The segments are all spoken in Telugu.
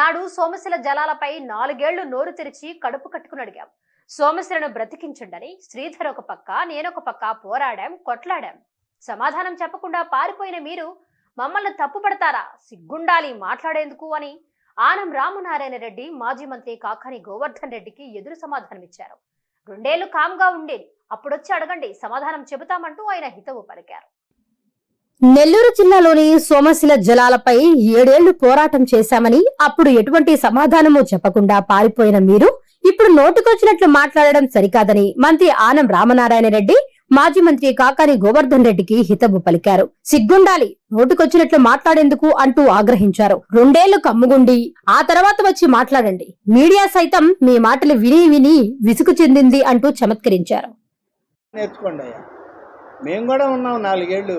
నాడు సోమశిల జలాలపై నాలుగేళ్ళు నోరు తెరిచి కడుపు కట్టుకుని అడిగాం. సోమశిలను బ్రతికించండని శ్రీధర్ ఒక పక్క నేనొక పక్క పోరాడాం కొట్లాడాం. సమాధానం చెప్పకుండా పారిపోయిన మీరు మమ్మల్ని తప్పుపడతారా? సిగ్గుండాలి మాట్లాడేందుకు అని ఆనం రామనారాయణ రెడ్డి మాజీ మంత్రి కాకాని గోవర్ధన్ రెడ్డికి ఎదురు సమాధానం ఇచ్చారు రెండేళ్ళు కామ్గా ఉండేది అప్పుడొచ్చి అడగండి సమాధానం చెబుతామంటూ ఆయన హితవు పలికారు. నెల్లూరు జిల్లాలోని సోమశిల జలాలపై ఏడేళ్ళు పోరాటం చేశామని అప్పుడు ఎటువంటి సమాధానమూ చెప్పకుండా పారిపోయిన మీరు ఇప్పుడు నోటుకొచ్చినట్లు మాట్లాడడం సరికాదని మంత్రి ఆనం రామనారాయణ రెడ్డి మాజీ మంత్రి కాకాని గోవర్ధన్ రెడ్డికి హితవు పలికారు. సిగ్గుండాలి నోటుకొచ్చినట్లు మాట్లాడేందుకు అంటూ ఆగ్రహించారు. రెండేళ్ళు కమ్ముగుండి ఆ తర్వాత వచ్చి మాట్లాడండి. మీడియా సైతం మీ మాటలు విని విని విసుగు చెందింది అంటూ చమత్కరించారు. నేర్చుకోండి అయ్యా. మేము కూడా ఉన్నాం నాలుగేళ్ళు.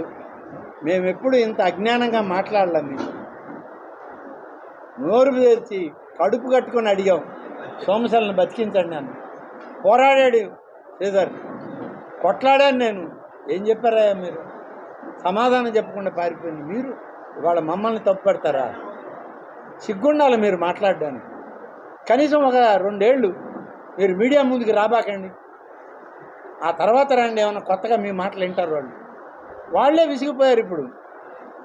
మేము ఎప్పుడు ఇంత అజ్ఞానంగా మాట్లాడలేం మీకు నోరు తెచ్చి కడుపు కట్టుకొని అడిగాం సోమశలను బతికించండి నన్ను పోరాడాడు శ్రీధర్. కొట్లాడాను నేను. ఏం చెప్పారయ్యా మీరు? సమాధానం చెప్పకుండా పారిపోయింది మీరు. ఇవాళ మమ్మల్ని తప్పు పెడతారా? సిగ్గుండాలి మీరు మాట్లాడడానికి. కనీసం ఒక రెండేళ్ళు మీరు మీడియా ముందుకు రాబాకండి. ఆ తర్వాత రండి ఏమైనా కొత్తగా మీ మాటలు వింటారు వాళ్ళు. వాళ్ళే విసిగిపోయారు ఇప్పుడు.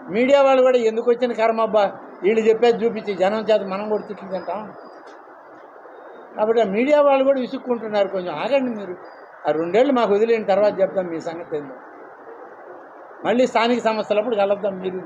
మీడియా వాళ్ళు కూడా ఎందుకు వచ్చిన కర్మబ్బా వీళ్ళు చెప్పేది చూపించి జనం చేత మనం కూడా తిట్టిందంటాం కాబట్టి ఆ మీడియా వాళ్ళు కూడా విసుక్కుంటున్నారు కొంచెం. ఆగండి మీరు. ఆ రెండేళ్ళు మాకు వదిలేని తర్వాత చెప్తాం మీ సంగతి ఏందో. మళ్ళీ స్థానిక సంస్థలప్పుడు కలుద్దాం మీరు.